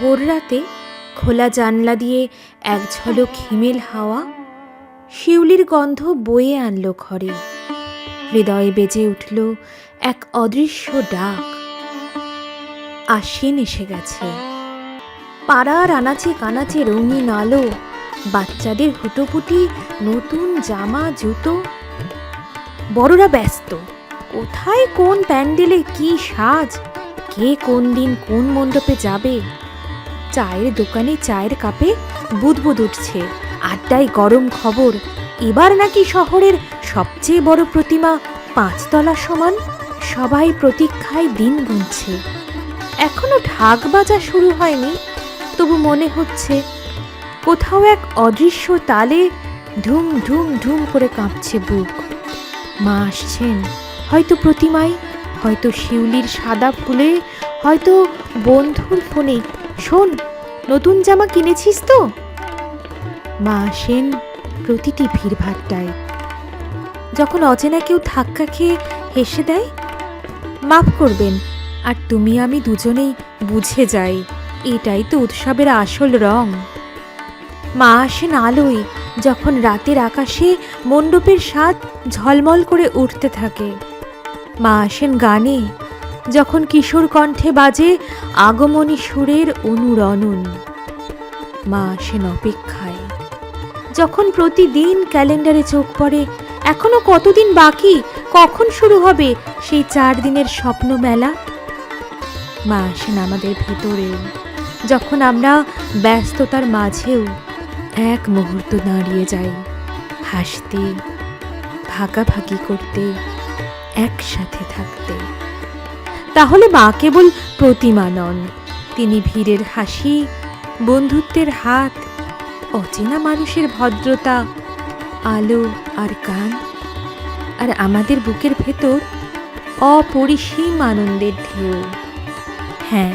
ভোর রাতে খোলা জানলা দিয়ে এক ঝলক হিমেল হাওয়া শিউলির গন্ধ বয়ে আনলো ঘরে। হৃদয়ে বেজে উঠল এক অদৃশ্য ডাক। আশ্বিন এসে গেছে। পাড়ার আনাচে কানাচে রঙিন আলো, বাচ্চাদের হুটোপুটি নতুন জামা, জুতো। বড়রা ব্যস্ত, কোথায় কোন প্যান্ডেলে কি সাজ, কে কোন দিন কোন মণ্ডপে যাবে? চায়ের দোকানে চায়ের কাপে বুদবুদ উঠছে। আড্ডায় গরম খবর। এবার নাকি শহরের সবচেয়ে বড় প্রতিমা পাঁচতলা সমান সবাই প্রতীক্ষায় দিন গুনছে। এখনও ঢাক বাজা শুরু হয়নি, তবু মনে হচ্ছে কোথাও এক অদৃশ্য তালে ঢুম ঢুম ঢুম করে কাঁপছে বুক। মা আসছেন, হয়তো প্রতিমায়, হয়তো শিউলির সাদা ফুলে, হয়তো বন্ধুর ফোনে শোন, নতুন জামা কিনেছিস তো? মা আসেন প্রতিটি ভিড়ভাট্টায়। যখন অচেনা কেউ ধাক্কা খেয়ে হেসে দেয়, মাফ করবেন, আর তুমি আমি দুজনেই বুঝে যাই, এটাই তো উৎসবের আসল রং। মা আসেন আলোয়, যখন রাতের আকাশে মণ্ডপের স্বাদ ঝলমল করে উঠতে থাকে। মা আসেন গানে যখন কিশোর কণ্ঠে বাজে আগমনী সুরের অনুরণন। মা আসেন অপেক্ষায়। যখন প্রতিদিন ক্যালেন্ডারে চোখ পড়ে, এখনও কতদিন বাকি, কখন শুরু হবে সেই চার দিনের স্বপ্ন মেলা? মা আসেন আমাদের ভেতরে। যখন আমরা ব্যস্ততার মাঝেও এক মুহূর্ত দাঁড়িয়ে যাই, হাসতে, ভাগাভাগি করতে, একসাথে থাকতে। তাহলে মা কেবল প্রতিমা নন। তিনি ভিড়ের হাসি, বন্ধুত্বের হাত, অচেনা মানুষের ভদ্রতা, আলো আর গান আর আমাদের বুকের ভেতর অপরিসীম আনন্দের ঢেউ। হ্যাঁ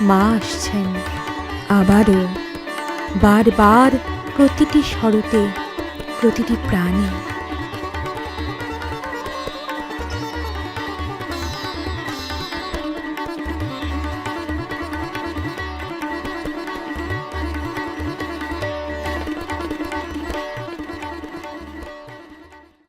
মা আসছেন আবারও, বারবার প্রতিটি শরতে, প্রতিটি প্রাণী।